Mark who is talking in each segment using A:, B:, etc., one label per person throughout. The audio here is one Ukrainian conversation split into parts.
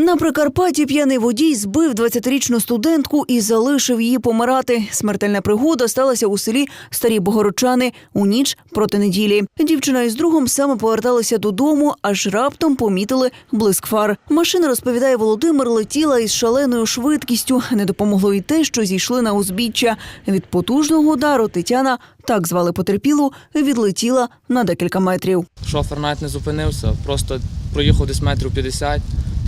A: На Прикарпатті п'яний водій збив 20-річну студентку і залишив її помирати. Смертельна пригода сталася у селі Старі Богородчани у ніч проти неділі. Дівчина із другом саме поверталися додому, аж раптом помітили блиск фар. Машина розповідає Володимир, летіла із шаленою швидкістю. Не допомогло й те, що зійшли на узбіччя. Від потужного удару Тетяна, так звали потерпілу, відлетіла на декілька метрів.
B: Шофер навіть не зупинився, просто проїхав десь метрів 50,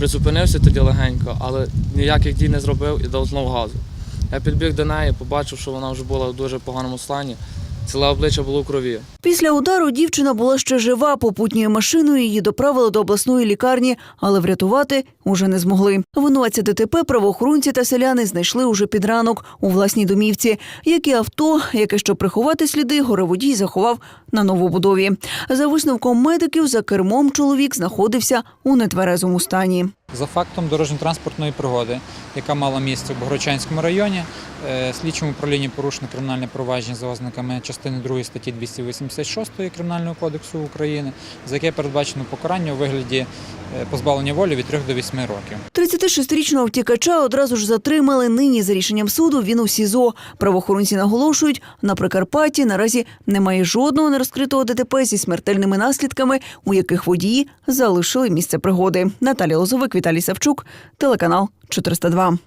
B: призупинився тоді легенько, але ніяких дій не зробив і дав знову газу. Я підбіг до неї, побачив, що вона вже була в дуже поганому стані. Ціле обличчя було в крові.
A: Після удару дівчина була ще жива. Попутньою машиною її доправили до обласної лікарні, але врятувати уже не змогли. Винуватця ДТП правоохоронці та селяни знайшли уже під ранок у власній домівці. Як і авто, яке щоб приховати сліди, гореводій заховав на новобудові. За висновком медиків, за кермом чоловік знаходився у нетверезому стані.
C: За фактом дорожньо-транспортної пригоди, яка мала місце в Богородчанському районі, слідчому управлінні порушено кримінальне провадження за ознаками частини 2 статті 286 Кримінального кодексу України, за яке передбачено покарання у вигляді е, позбавлення волі від 3 до 8 років.
A: 36-річного втікача одразу ж затримали. Нині за рішенням суду він у СІЗО. Правоохоронці наголошують, на Прикарпатті наразі немає жодного нерозкритого ДТП зі смертельними наслідками, у яких водії залишили місце пригоди. Наталія Лозовик, Віталій Савчук, телеканал 402.